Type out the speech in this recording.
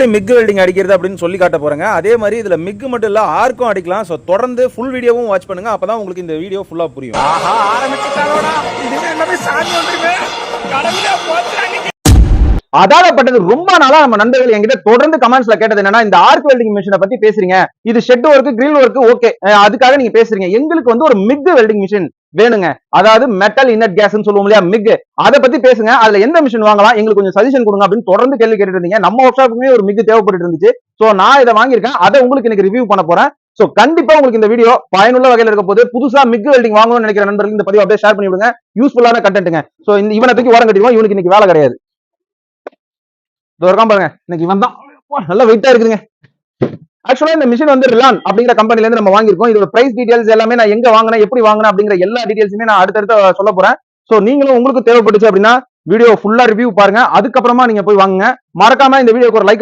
எப்படி மிக் வெல்டிங் அடிக்கிறது அப்படின்னு சொல்லி காட்ட போறேங்க. அதே மாதிரி இதுல மிக் மட்டும் இல்ல ஆர்க்கும் அடிக்கலாம். ஸோ தொடர்ந்து ஃபுல் வீடியோவும் வாட்ச் பண்ணுங்க. அப்பதான் உங்களுக்கு இந்த வீடியோ ஃபுல்லா புரியும். அதாவப்பட்டது ரொம்ப நாளா நம்ம நண்பர்கள் என்கிட்ட தொடர்ந்து கமெண்ட்ஸ்ல கேட்டது என்னன்னா இந்த ஆர்க் வெல்டிங் மிஷினை பத்தி பேசுறீங்க. இது shed work grill work okay அதுக்காக நீங்க பேசுறீங்க. எங்களுக்கு வந்து ஒரு மிக் வெல்டிங் மிஷின் வேணுங்க. அதாவது மெட்டல் இன்னட் கேஸ்னு சொல்லுவோம் இல்லையா மிக். அதை பத்தி பேசுங்க. அதுல எந்த மிஷின் வாங்கலாம்? எங்களுக்கு கொஞ்சம் சஜஷன் கொடுங்க அப்படின்னு தொடர்ந்து கேள்வி கேட்டு இருந்தீங்க. நம்ம ஒர்க் ஷாப்புக்குமே ஒரு மிக் தேவைப்பட்டு இருந்துச்சு. சோ நான் இதை வாங்கியிருக்கேன். அதை உங்களுக்கு இன்னைக்கு ரிவ்யூ பண்ண போறேன். சோ கண்டிப்பா உங்களுக்கு இந்த வீடியோ பயனுள்ள வகையில் இருக்க போது புதுசா மிக் வெல்டிங் வாங்கணும்னு நினைக்கிற நண்பர்கள் இந்த பதிவு அப்படியே ஷேர் பண்ணி விடுங்க. யூஸ்ஃபுல்லான கண்டென்ட்டுங்க சோ இந்த இவனை தூக்கி ஓரம் கட்டிடுவோம். இவனுக்கு இன்னைக்கு வேலை கிடையாது. இதோ இருக்கான் பாருங்க. இன்னைக்கு இவன் தான் நல்லா வெயிட்டா இருக்குதுங்க. ஆக்சுவலா இந்த மிஷின் வந்து ரிலான் அப்படிங்கிற கம்பெனில இருந்து நம்ம வாங்கிருக்கோம் இதோட பிரைஸ் டீடைல்ஸ் எல்லாமே நான் எங்க வாங்கினேன் எப்படி வாங்கினேன் அப்படிங்கிற எல்லா டீடைல்ஸுமே நான் அடுத்தடுத்து சொல்ல போறேன். சோ நீங்களும் உங்களுக்கு தேவைப்பட்டுச்சு அப்படின்னா வீடியோ ஃபுல்லா ரிவ்யூ பாருங்க. அதுக்கப்புறமா நீங்க போய் வாங்குங்க. மறக்காம இந்த வீடியோக்கு ஒரு லைக்